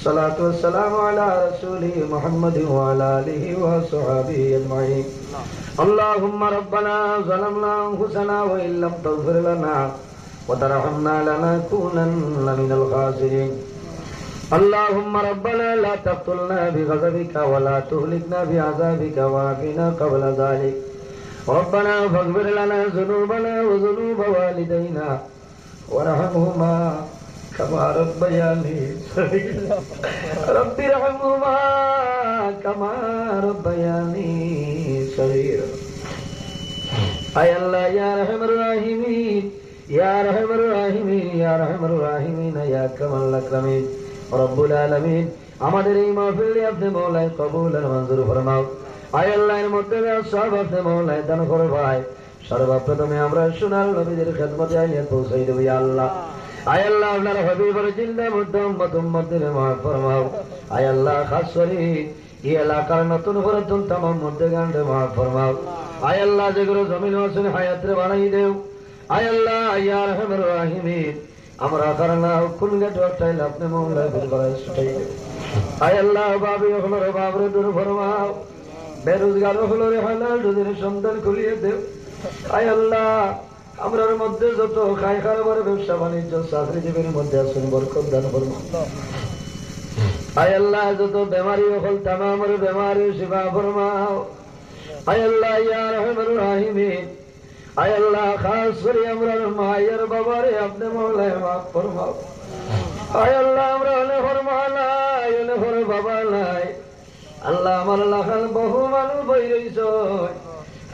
الصلاة والسلام على رسوله محمد وعلى آله وصحبه أجمعين. اللهم ربنا ظلمنا أنفسنا وإن لم تغفر لنا وترحمنا لنكونن من الخاسرين. اللهم ربنا لا تقتلنا بغضبك ولا تهلكنا بعذابك وعافنا قبل ذلك. ربنا فاغفر لنا ذنوبنا وذنوب والدينا. وارحمهما. كما ربياني صغيرا رب ارحمهما كما ربياني صغيرا أي الله يا رحم الراحمين يا رحم الراحمين يا رحم الراحمين يا كمال الأكرمين রব্বুল আলমিন আমাদের এই মাহফিলে আপনি মৌলায় কবুল আর মঞ্জুর ফরমাও আয় আল্লাহর মধ্যে সব আপনি মৌলায় দান করো ভাই সর্বপ্রথমে আমরা সোনার নবীদের খেদমতে আইয়ে পৌঁছাই দেবো ইয়া আল্লাহ আয় আল্লাহ, আপনার হবিবর জিন্দা মধ্যে উম্মত, উম্মতের মাফ ফরমাও আয় আল্লাহ নতুন যেগুলো জমিন দেও। আল্লাহ গেট আল্লাহ বেরোজগার হলো রে হালাল দুদিন সন্তান খুলিয়ে দেও। আয় আল্লাহ আমরার মধ্যে যত খাই ব্যবসা, বাণিজ্য, চাকরিজীবীর মধ্যে আসুন বরকত দান আয় আল্লাহ, যত বেমারি হল, তামামের বেমারি সেবা ফরমাও। আল্লাহ আল্লাহ নাই বাবা নাই। আল্লাহ, আমার বহু মানুষ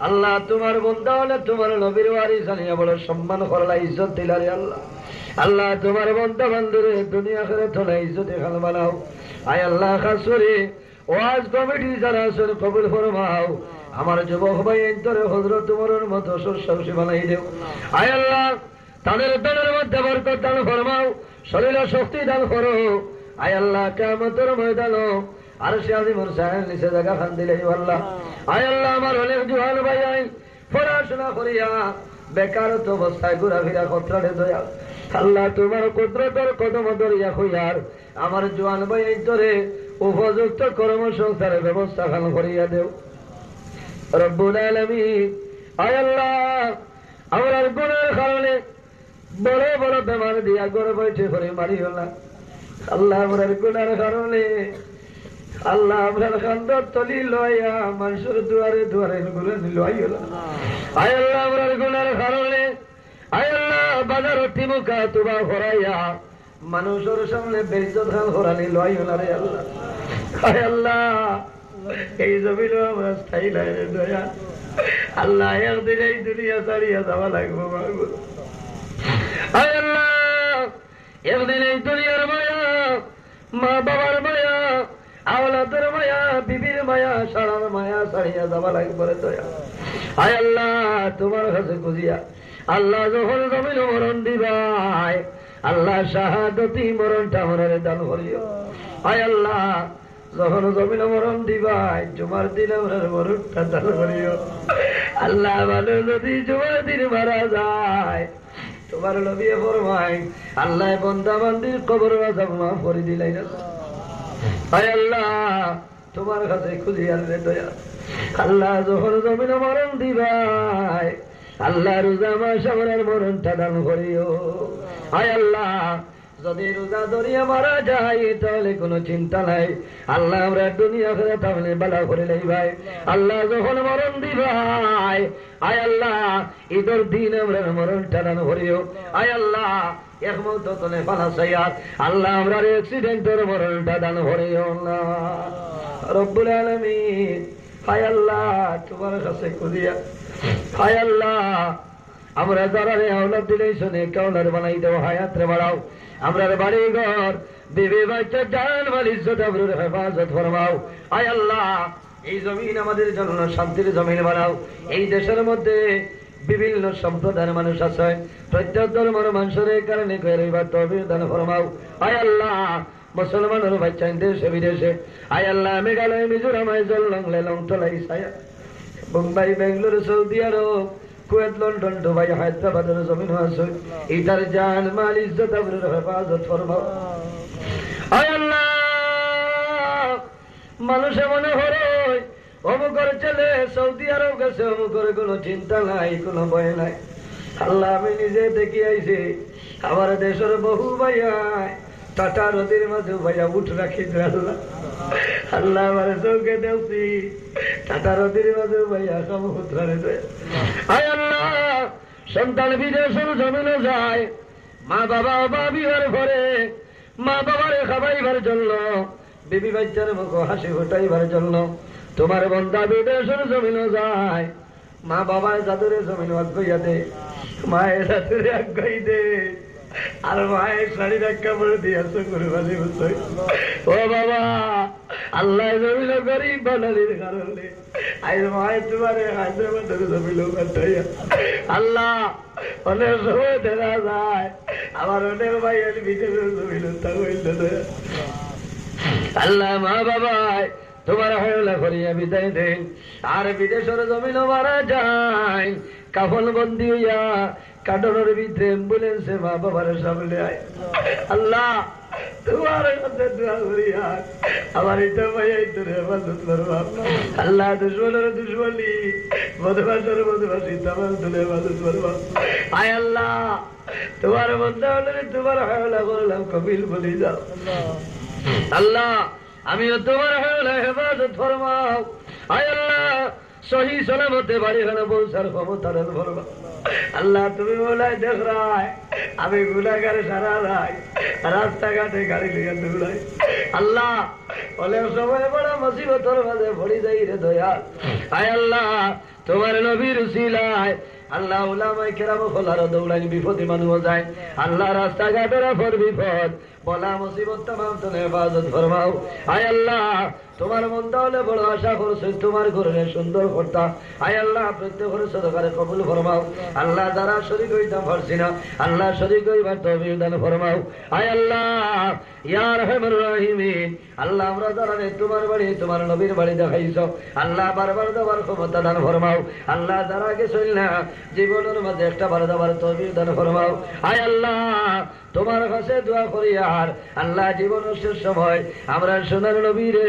আল্লাহ তোমার বন্ধা হলে তোমার নবীর বাড়ি জানিয়া বড় সম্মান করলা ইজ্জত দিলারে আল্লাহ। আল্লাহ, তোমার বন্ধা বান্ধবে দুনিয়া করে তোলা ইজ্জত এখান বানাও। আয় আল্লাহ, খাসরে, ওয়াজ কমিটি যারা আসলে কবুল ফরমাও। আমার যুবক ভাই এন্তরে হজরত তোমার মতো সরষে বানাই দেও। আয় আল্লাহ, তাদের দলের মধ্যে বরকত দান ফরমাও, শরীর শক্তি দান করো। আয় আল্লাহ কেমতের ময়দানো আর সে আজিমুর সাহেব নিচে জায়গা খান দিলে আল্লাহ। আয় আল্লাহ, আমার অনেক জুহান ভাই আইন, পড়াশোনা করিয়া বেকারত অবস্থায় ঘোরাফেরা কত্রারে দয়া আল্লাহ, তোমার কুদরতের কদম দরিয়া হইয়ার আমার জোয়ান ভাই ধরে উপযুক্ত কর্মসংস্থানের ব্যবস্থা খান করিয়া দেও। রব্বুল আমার গুণের কারণে বড় বড় বেমার দিয়া গড়ে বৈঠে করে মারিও না আল্লাহ আমার গুণের কারণে, আল্লাহ আপনার খান্দার তলি লয়া, মানুষের দুয়ারে দুয়ারে গুলো লইল আয় আল্লাহ আপনার গুণের কারণে, আয় আল্লাহ বাজার তিমুকা তুবা ভরাইয়া মানুষের সামনে বেইজত খান হরানি লইল রে আল্লাহ। আয় আল্লাহ এই জমিন আমরা স্থায়ী নাই দয়া। আল্লাহ একদিন এই দুনিয়া ছাড়িয়া যাওয়া লাগবো একদিন এই দুনিয়ার মায়া, মা বাবার মায়া, আওলাদের মায়া, বিবির মায়া সারার মায়া ছাড়িয়া যাওয়া লাগবে দয়া। আয় আল্লাহ, তোমার কাছে খুঁজিয়া আল্লাহ যখন জমিন মরণ দিবাই আল্লাহ শাহাদতি মরণটা মরণে দান করিও। আয় আল্লাহ যখন জমিন মরণ দিবাই, জুমার দিন আমরা মরণটা দান করিও। আল্লাহ ভালো যদি জুমার দিন মারা যায়, তোমার লবিয়ে ফরমাই আল্লাহ বন্দা বান্দির কবর আজাব মাফ করে দিলাই না। আয় আল্লাহ, তোমার কাছে খুঁজি আনবে দয়া। আল্লাহ যখন জমিন মরণ দিবাই, আল্লাহ রোজা মাস আমার মরণটা দান করিও। আয় আল্লাহ যদি রোজা ধরিয়া মারা যায়, তাহলে কোনো চিন্তা নাই। আল্লাহ আমরা দুনিয়া করে তাহলে বেলা করে নেই ভাই। আল্লাহ যখন মরণ দি ভাই আয় আল্লাহ, ঈদের দিন আমরা মরণটা দান করিও। আয় আল্লাহ একমত তলে পালা সাইয়ার আল্লাহ আমরা অ্যাক্সিডেন্টের মরণটা দান করিও না। রব্বুল আলামিন, হায় আল্লাহ, তোমার কাছে খুদিয়া হায় আল্লাহ আমরা যারা রে দিলেই শুনে কাউলার বানাই দেও হায়াত রে বাড়াও। আমরা বাড়ি ঘর বিবি বাচ্চা জান মাল ইজ্জত হেফাজত ফরমাও। আয় আল্লাহ, এই জমিন আমাদের জন্য শান্তির জমিন বানাও। এই দেশের মধ্যে বিভিন্ন সম্প্রদায়ের মানুষ আছে, প্রত্যেক ধর্মের মানুষের কারণে দান ফরমাও। আয় আল্লাহ, মুসলমানের বাচ্চা দেশে, বিদেশে। আয় আল্লাহ, Meghalaya, Mizoram Aizawl Lunglei Lawngtlai Saiha Mumbai, Bengaluru, Saudi Arab Kuwait London Dubai হায়দ্রাবাদের জমিন আছে। ইটার জান মাল ইজ্জত আবরুর হেফাজত ফরমাও আয় আল্লাহ মানুষে মনে হরে অমুকর ছেলে সৌদি আরব গেছে অমুকর কোনো চিন্তা নাই কোনো ভয় নাই। আল্লাহ আমি নিজে দেখি আইছি আমার দেশের বহু ভাইয়া টাটা নদীর মাঝে ভাইয়া উঠ রাখি আল্লাহ। আল্লাহ চৌকে সন্তান বিদেশের জমিনে যায়। মা বাবা বাবিবার ঘরে, মা বাবারে খাবাইবার জন্য, বিবি বাচ্চার মুখ হাসি ফুটাইবার জন্য তোমার বন্ধা বিদেশের জমিনও যায়। মা বাবার দাদুরে জমিন আজ্ঞা দে, মায়ের দাদুরে আজ্ঞাই দে। আর মায়ের শাড়ির এক কাপড় আসো করে ও বাবা আল্লাহ জমিল গরিব বানালির কারণে। আজ মায়ের তোমারে জমিল আল্লাহ, অনেক সময় দেখা যায়, আমার অনেক জমিল আল্লাহ, মা বাবাই, তোমার হয়লা করিয়া বিদায় দেন। আর বিদেশের জমিন মারা যায়। কাফল বন্দি হইয়া কাটনের ভিতরে অ্যাম্বুলেন্সে মা বাবার সামনে আয় আল্লাহ হেফাজত আল্লাহ দুশ্মনের তোমার হেফাজত আল্লাহ হলে যাও আল্লাহ আমিও তোমার হেফাজত ফরমাও আয় আল্লাহ সহি সলামতে বাড়ি হলে পৌঁছার ক্ষমতা দান ফরমা আল্লাহ, তুমি বলাই দেখ আমি গুণাগারে সারা রায়। রাস্তাঘাটে গাড়ি লিখে দৌড়াই। আল্লাহ, অনেক সময় বড় মুসিবতর মাঝে পড়ি যাই রে দয়া আয় আল্লাহ, তোমার নবীর উসিলায় আল্লাহ উলামাই কেরাম খোলার দৌড়াই বিপদে মানুষ যায়। আল্লাহ রাস্তাঘাটের পর বিপদ, বলা মুসিবত তামাম তো হেফাজত ফরমাও। আয় আল্লাহ তোমার মন হলে বড় আশা করছে, তোমার ঘরে সুন্দর কর্তা। আয় আল্লাহ, প্রত্যেক ঘরে সদকারে কবুল ফরমাও। আল্লাহ যারা শরীর হইতাম পারছি না। আল্লাহ শরীর হইবার তহবিল দান ফরমাও। আয় আল্লাহ ইয়ার হেমর রাহিমিন। আল্লাহ, আমরা যারা তোমার বাড়ি, তোমার নবীর বাড়ি দেখাইছ, আল্লাহ বারবার দেওয়ার ক্ষমতা দান ফরমাও। আল্লাহ যারা গেছিল না, জীবনের মাঝে একটা বার দেওয়ার তহবিল দান ফরমাও। আয় আল্লাহ, তোমার কাছে দোয়া করি আর, আল্লাহ জীবনের শেষ সময় আমরা সোনার নবীরে